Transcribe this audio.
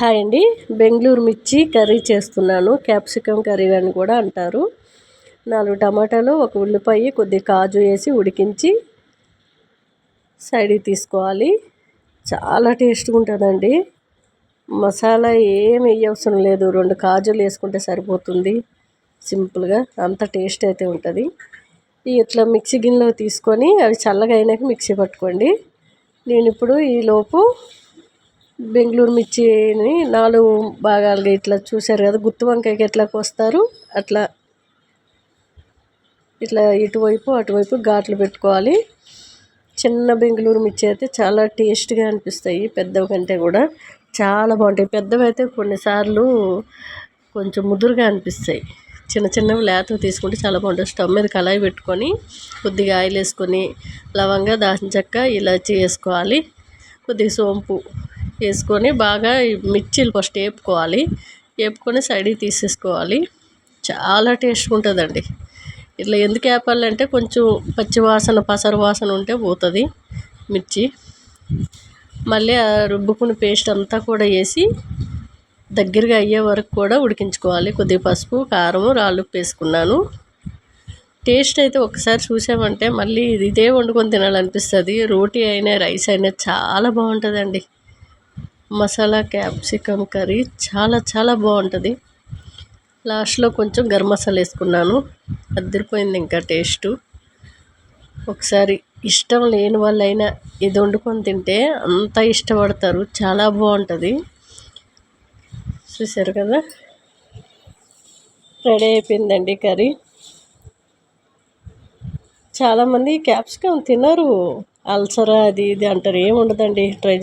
Hi అండి. బెంగళూరు మిర్చి curry చేస్తున్నాను. క్యాప్సికమ్ కర్రీ అని కూడా అంటారు. నాలుగు టమాటాలు ఒక ఉల్లిపాయ కొద్దిగా కాజు వేసి ఉడికించి సైడ్కి తీసుకోవాలి. చాలా టేస్ట్గా ఉంటుందండి. మసాలా ఏమి వేయవసరం లేదు. రెండు కాజులు వేసుకుంటే సరిపోతుంది. సింపుల్గా అంత టేస్ట్ అయితే ఉంటుంది. ఇట్లా మిక్సీ గిన్నెలో తీసుకొని అవి చల్లగా అయినాక మిక్సీ పట్టుకోండి. నేను ఇప్పుడు ఈలోపు బెంగళూరు మిర్చిని నాలుగు భాగాలుగా ఇట్లా చూశారు కదా. గుత్తి వంకాయకి ఎట్లా కోస్తారు? అట్లా ఇట్లా ఇటువైపు అటువైపు ఘాట్లు పెట్టుకోవాలి. చిన్న బెంగళూరు మిర్చి అయితే చాలా టేస్ట్గా అనిపిస్తాయి. పెద్దవి కంటే కూడా చాలా బాగుంటాయి. పెద్దవి అయితే కొన్నిసార్లు కొంచెం ముదురుగా అనిపిస్తాయి. చిన్న చిన్నవి లేత తీసుకుంటే చాలా బాగుంటుంది స్టవ్ మీద కళాయి పెట్టుకొని కొద్దిగా ఆయిల్ వేసుకొని లవంగా దాచిన చెక్క ఇలాచి వేసుకోవాలి కొద్దిగా సోంపు వేసుకొని బాగా మిర్చీలు ఫస్ట్ వేపుకోవాలి వేపుకొని సైడ్కి తీసేసుకోవాలి. చాలా టేస్ట్గా ఉంటుందండి. ఇట్లా ఎందుకు వేపాలంటే కొంచెం పచ్చి వాసన పసరు వాసన ఉంటే పోతుంది మిర్చి. మళ్ళీ ఆ రుబ్బుకుని పేస్ట్ అంతా కూడా వేసి దగ్గరగా అయ్యే వరకు కూడా ఉడికించుకోవాలి. కొద్దిగా పసుపు కారం రాళ్ళు వేసుకున్నాను. టేస్ట్ అయితే ఒకసారి చూసామంటే మళ్ళీ ఇదే వండుకొని తినాలనిపిస్తుంది. రోటీ అయినా రైస్ అయినా చాలా బాగుంటుందండి. మసాలా క్యాప్సికమ్ కర్రీ చాలా చాలా బాగుంటుంది. లాస్ట్లో కొంచెం గరం మసాలా వేసుకున్నాను. అద్దరిపోయింది ఇంకా టేస్ట్. ఒకసారి ఇష్టం లేని వాళ్ళైనా ఇది వండుకొని తింటే అంత ఇష్టపడతారు. చాలా బాగుంటుంది. చూసారు కదా? రెడీ అయిపోయిందండి కర్రీ. చాలామంది క్యాప్సికమ్ తినరు. అల్సరా అది ఇది అంటారు. ఏముండదండి ట్రై